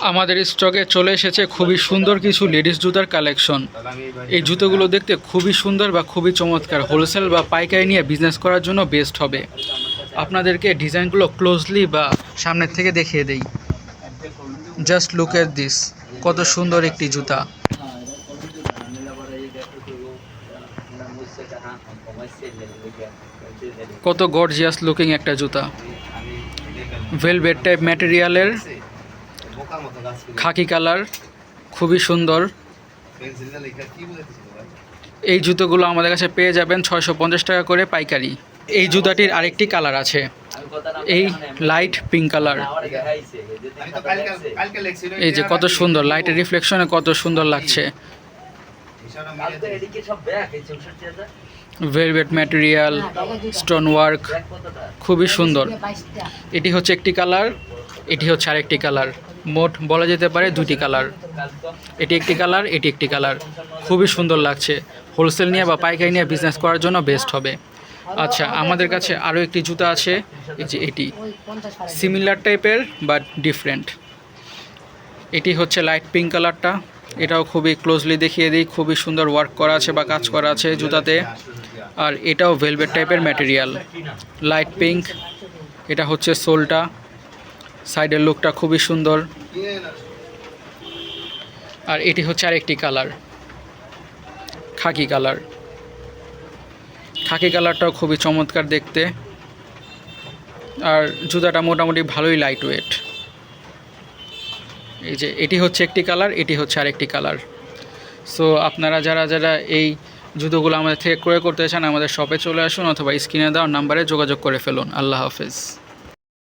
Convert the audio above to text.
আমাদের স্টকে চলে এসেছে খুবই সুন্দর কিছু লেডিস জুতার কালেকশন। এই জুতোগুলো দেখতে খুবই সুন্দর বা খুবই চমৎকার। হোলসেল বা পাইকারি নিয়ে বিজনেস করার জন্য বেস্ট হবে। আপনাদেরকে ডিজাইনগুলো ক্লোজলি বা সামনের থেকে দেখিয়ে দেই। জাস্ট লুক এট দিস কত সুন্দর একটি জুতা। কত গর্জিয়াস লুকিং একটা জুতা। ভেলভেট টাইপ ম্যাটেরিয়ালের খাকি কালার খুবই সুন্দর। এই জুতোগুলো আমাদের কাছে পেয়ে যাবেন ছয়শো পঞ্চাশ টাকা করে পাইকারি। এই জুতাটির আরেকটি কালার আছে। এই লাইট পিঙ্ক কালার এই যে কত সুন্দর লাইটের রিফ্লেকশনে কত সুন্দর লাগছে। ভেলভেট ম্যাটেরিয়াল স্টোন ওয়ার্ক খুবই সুন্দর। এটি হচ্ছে একটি কালার এটি হচ্ছে আরেকটি কালার মোট বলা যেতে পারে দুটি কালার। এটি একটি কালার, এটি একটি কালার। খুবই সুন্দর লাগছে। হোলসেল নিয়ে বা পাইকারি নিয়ে বিজনেস করার জন্য বেস্ট হবে। আচ্ছা আমাদের কাছে আরও একটি জুতা আছে। এই যে এটি। সিমিলার টাইপের বাট ডিফারেন্ট এটি হচ্ছে লাইট পিঙ্ক কালারটা। এটাও খুবই ক্লোজলি দেখিয়ে দিই। খুবই সুন্দর ওয়ার্ক করা আছে বা কাজ করা আছে জুতাতে। আর এটাও ভেলভেট টাইপের ম্যাটেরিয়াল লাইট পিঙ্ক এটা হচ্ছে সোলটা সাইডের লুকটা খুবই সুন্দর। আর এটি হচ্ছে আরেকটি কালার, খাকি কালার। খাকি কালারটাও খুবই চমৎকার দেখতে। আর জুতাটা মোটামুটি ভালোই লাইট ওয়েট এই যে এটি হচ্ছে একটি কালার, এটি হচ্ছে আরেকটি কালার। সো আপনারা যারা যারা এই জুতোগুলো আমাদের থেকে ক্রয় করতে চান, আমাদের শপে চলে আসুন অথবা স্ক্রিনে দেওয়ার নাম্বারে যোগাযোগ করে ফেলুন। আল্লাহ হাফেজ।